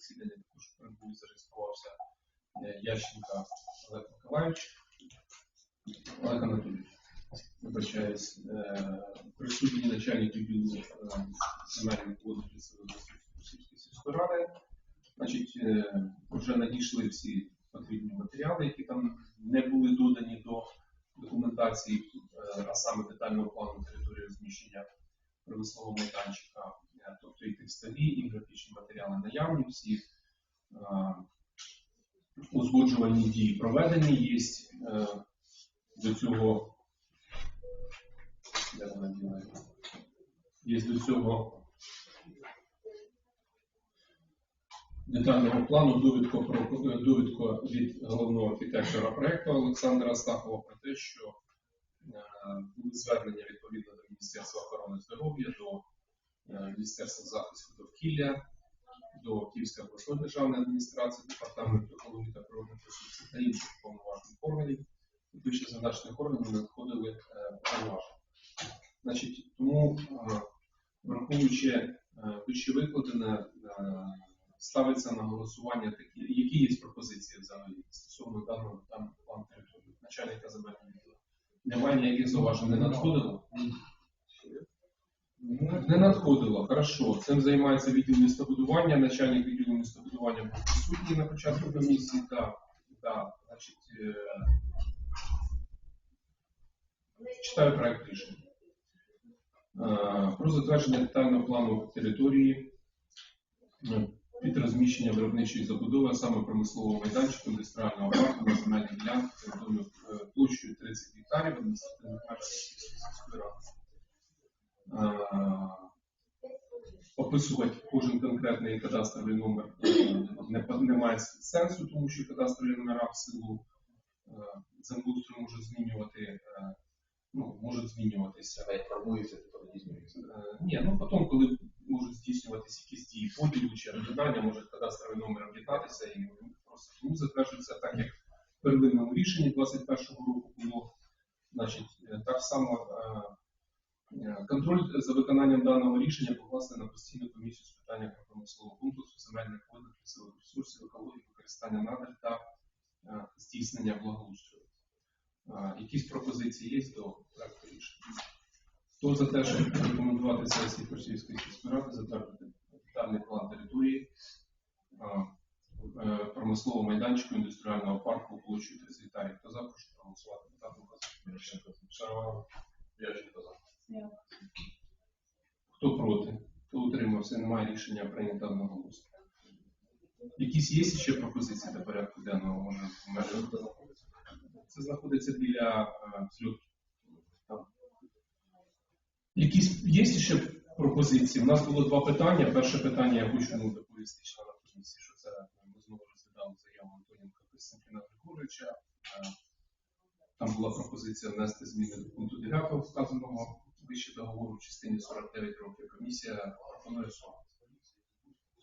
засідання також прибув зареєструвався е, Ященка Олег Миколаївич. Олег Анатолійович, вибачаюсь, е, присутній начальник відділу е, земельних водних Російської сільської ради. Значить, вже надійшли всі потрібні матеріали, які там не були додані до документації, а саме детального плану території розміщення промислового майданчика, тобто і графічні матеріали наявні, всі е, узгоджувальні дії проведені. Є е, до цього де вона? Є до цього детального плану довідку про довідку від головного архітектора проекту Олександра Астахова про те, що е, були звернення відповідно до Міністерства охорони здоров'я, до Міністерства захисту довкілля, до Київської обласної державної адміністрації, департаменту екології та природних ресурсів та інших повноважних органів, вище зазначених органів надходили е, повноваження. Тому, е, враховуючи е, вище викладене, ставиться на голосування такі, які є пропозиції взагалі стосовно даного там плану території, начальника земельного відділу. Немає ніяких зауважень, не надходило? Не надходило, хорошо. Цим займається відділ містобудування, начальник відділу містобудування був присутній на початку комісії. Так, так, значить, е, читаю проект рішення. Е, Про затвердження детального плану території е, під розміщення виробничої забудови, а саме промислового майданчику індустріального парку на земельній ділянці площею 30 гектарів адміністративних межах сільської ради. Описувати кожен конкретний кадастровий номер е, не, не має сенсу, тому що кадастрові номера в силу е, землеустрою можуть змінювати, е, ну, можуть змінюватися. Й формується, то тоді змінюється. Ні, ну потім, коли можуть здійснюватися якісь дії поділу чи об'єднання, може кадастровий номер об'єднатися і просто тому затверджується так, як в первинному рішенні 21-го року було. Значить, так само контроль за виконанням даного рішення покласти на постійну комісію з питання про промислового комплексу, земельних водних лісових ресурсів, екології, використання надр та е, здійснення благоустрою. Е, Якісь пропозиції є до проекту рішення? Хто за те, щоб рекомендувати сесії Персійської сільської ради затвердити детальний план території е, промислового майданчику індустріального парку площею 30 гектарів? Хто за, прошу проголосувати. Так, будь ласка. Шарова. Ященко за. Хто проти? Хто утримався? Немає рішення прийнято одноголосно. Якісь є ще пропозиції до порядку денного? Може, в межах? Це знаходиться біля е, Якісь є ще пропозиції? У нас було два питання. Перше питання я хочу ну, доповісти членам комісії, що це ми знову розглядали заяву Антоненка Костянтина Григоровича. Е, Там була пропозиція внести зміни до пункту 9 вказаного вище договору в частині 49 років. Комісія пропонує 40.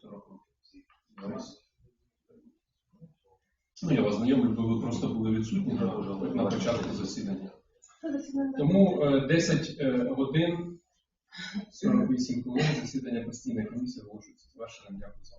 40 років. Ну, я вас знайомлю, бо ви просто були відсутні на, на початку засідання. Тому е, 10 е, годин 48 хвилин засідання постійної комісії оголошується завершеним. Дякую за.